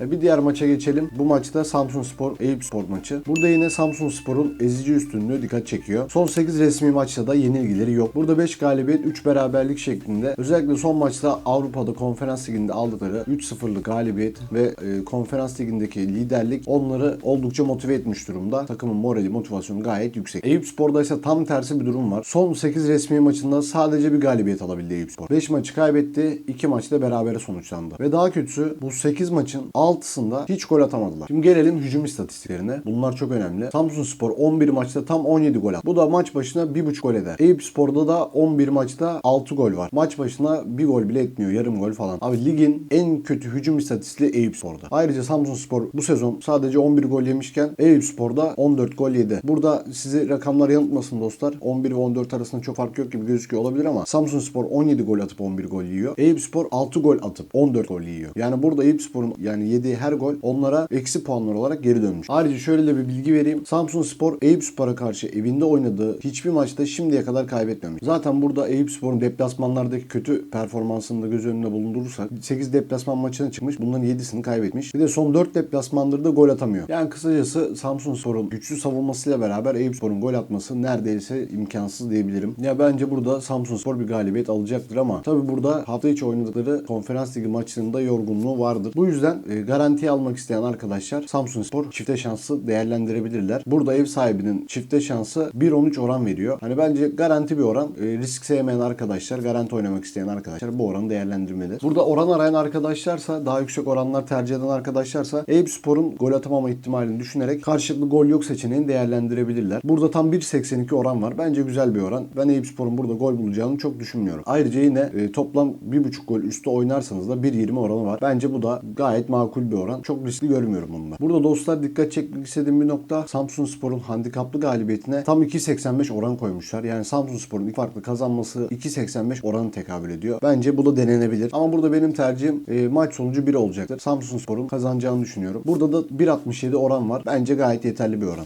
E, Bir diğer maça geçelim. Bu maçta Samsun Spor Eyüp Spor maçı. Burada yine Samsun Spor'un ezici üstünlüğü dikkat çekiyor. Son 8 resmi maçta da yenilgileri yok. Burada 5 galibiyet 3 beraberlik şeklinde. Özellikle son maçta Avrupa'da Konferans Ligi'nde aldıkları 3-0'lık galibiyet ve e, Konferans Ligi'ndeki liderlik onları oldukça motive etmiş durumda. Takımın morali, motivasyonu gayet yüksek. Eyüp Spor'da ise tam tersi bir durum var. Son 8 resmi maçında sadece bir galibiyet alabildi Eyüp Spor. 5 maçı kaybetti, 2 maçta berabere sonuçlandı. Ve daha kötüsü bu 8 maçın 6'sında hiç gol atamadılar. Şimdi gelelim hücum istatistiklerine. Bunlar çok önemli. Samsun Spor 11 maçta tam 17 gol attı. Bu da maç başına 1.5 gol eder. Eyüp Spor'da da 11 maçta 6 gol var. Maç başına 1 gol bile etmiyor. Yarım gol falan. Abi ligin en kötü hücum istatistiği Eyüp Spor'da. Ayrıca Samsun Spor bu sezon sadece 11 gol yemişken Eyüp Spor'da 14 gol yedi. Burada sizi rakamlar yanıltmasın dostlar. 11 ve 14 arasında çok fark yok gibi gözüküyor olabilir ama Samsun Spor 17 gol atıp 11 gol yiyor. Eyüp Spor 6 gol atıp 14 gol yiyor. Yani burada Eyüp Spor'un yani yediği her gol onlara eksi puanlar olarak geri dönmüş. Ayrıca şöyle de bir bilgi vereyim. Samsun Spor Eyüp Spor'a karşı evinde oynadığı hiçbir maçta şimdiye kadar kaybetmemiş. Zaten burada Eyüp Spor'un deplasmanlardaki kötü performansını da göz önünde bulundurursak 8 deplasman maçına çıkmış. Bunların 7'sini kaybetmiş. Bir de son 4 deplasmandır da gol atamıyor. Yani kısacası Samsun Spor'un güçlü savunmasıyla beraber Eyüp Spor'un gol atması neredeyse imkansız diyebilirim. Ya bence burada Samsun Spor bir galibiyet alacaktır ama tabi burada hafta içi oynadıkları konferans ligi maçlarında yorgunluğu vardır. Bu yüzden e, garantiye almak isteyen arkadaşlar Samsun Spor çifte şansı değerlendirebilirler. Burada ev sahibinin çifte şansı 1.13 oran veriyor. Hani bence garanti bir oran. E, risk sevmeyen arkadaşlar, garanti oynamak isteyen arkadaşlar bu oranı değerlendirmeli. Burada oran arayan arkadaşlarsa, daha yüksek oranlar tercih eden arkadaşlarsa Eyüp Spor'un gol atamama ihtimalini düşünerek karşılıklı gol yok seçeneğini değerlendirebilirler. Burada tam 1.82 oran var. Bence güzel bir oran. Ben Eyüp Spor'un burada gol bulacağını çok düşünmüyorum. Ayrıca yine e, toplam 1.5 gol üstü oynarsanız da 1.20 oranı var. Bence bu da gayet makul bir oran. Çok riskli görmüyorum bunu da. Burada dostlar dikkat çekmek istediğim bir nokta Samsun Spor'un handikaplı galibiyetine tam 2.85 oran koymuşlar. Yani Samsun Spor'un ilk farklı kazanması 2.85 oranı tekabül ediyor. Bence bu da denenebilir. Ama burada benim tercihim e, maç sonucu 1 olacaktır. Samsun Spor'un kazanacağını düşünüyorum. Burada da 1.67 oran var. Bence gayet yeterli bir oran.